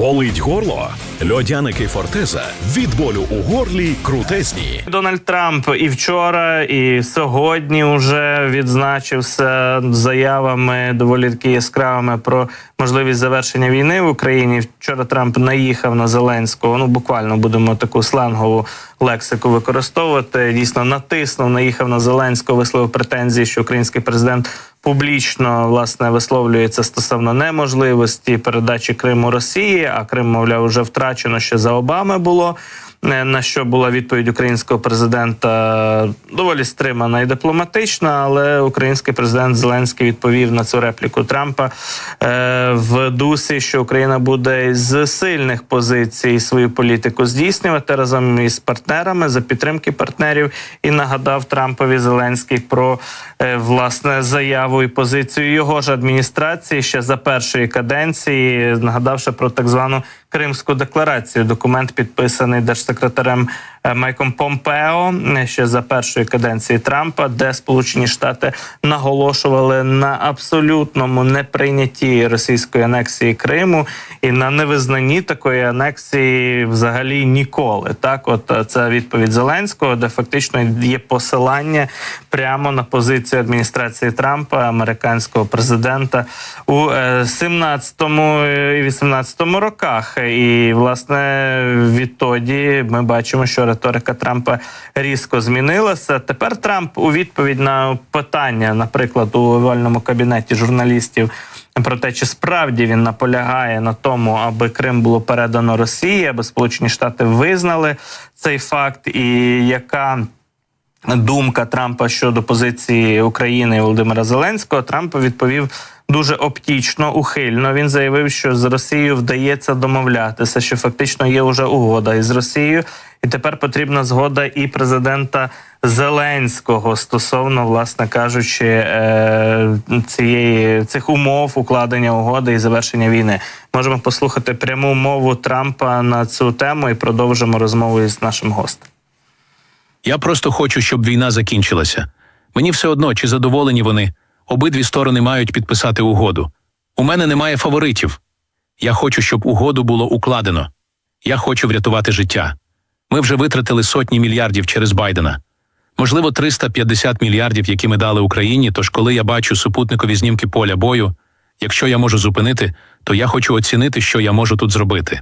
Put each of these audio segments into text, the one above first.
Болить горло? Льодяники Фортеза від болю у горлі крутезні. Дональд Трамп і вчора, і сьогодні вже відзначився заявами доволі таки яскравими про можливість завершення війни в Україні. Вчора Трамп наїхав на Зеленського. Ну буквально будемо таку сленгову лексику використовувати. Дійсно натиснув, наїхав на Зеленського, висловив претензії, що український президент публічно власне висловлюється стосовно неможливості передачі Криму Росії. А Крим, мовляв, вже втрачено ще за Обами було. Е, На що була відповідь українського президента доволі стримана і дипломатична, але український президент Зеленський відповів на цю репліку Трампа е, в дусі, що Україна буде з сильних позицій свою політику здійснювати разом із партнерами за підтримки партнерів, і нагадав Трампові Зеленський про е, власне заяву і позицію його ж адміністрації ще за першої каденції, нагадавши про так звану Кримську декларацію. Документ підписаний держсекретарем sekretarem Майком Помпео е, ще за першої каденції Трампа, де Сполучені Штати наголошували на абсолютному неприйнятті російської анексії Криму і на невизнанні такої анексії взагалі ніколи. Так, от е, це відповідь Зеленського, де фактично є посилання прямо на позицію адміністрації Трампа, американського президента у е, 17-му і 18-му роках. І власне відтоді ми бачимо, що риторика Трампа різко змінилася. Тепер Трамп у відповідь на питання, наприклад, у овальному кабінеті журналістів. Про те, чи справді він наполягає на тому, аби Крим було передано Росії, аби Сполучені Штати визнали цей факт, і яка думка Трампа щодо позиції України і Володимира Зеленського, Трамп відповів дуже оптічно, ухильно. Він заявив, що з Росією вдається домовлятися, що фактично є вже угода із Росією, і тепер потрібна згода і президента Зеленського стосовно, власне кажучи, е, цієї цих умов укладення угоди і завершення війни. Можемо послухати пряму мову Трампа на цю тему і продовжимо розмову із нашим гостем. Я просто хочу, щоб війна закінчилася. Мені все одно, чи задоволені вони. Обидві сторони мають підписати угоду. У мене немає фаворитів. Я хочу, щоб угоду було укладено. Я хочу врятувати життя. Ми вже витратили сотні мільярдів через Байдена. Можливо, 350 мільярдів, які ми дали Україні. Тож, коли я бачу супутникові знімки поля бою, якщо я можу зупинити, то я хочу оцінити, що я можу тут зробити.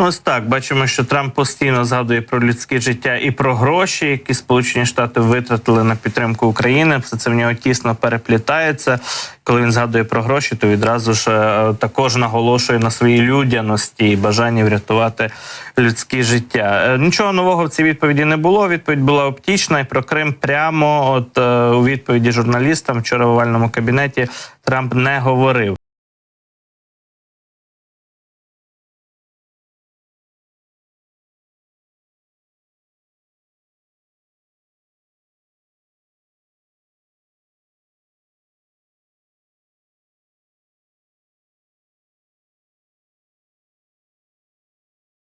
Ось так бачимо, що Трамп постійно згадує про людське життя і про гроші, які Сполучені Штати витратили на підтримку України. Все це в нього тісно переплітається. Коли він згадує про гроші, то відразу ж е, також наголошує на своїй людяності і бажанні врятувати людське життя. Е, Нічого нового в цій відповіді не було. Відповідь була оптічна, і про Крим прямо от е, у відповіді журналістам вчора в овальному кабінеті Трамп не говорив.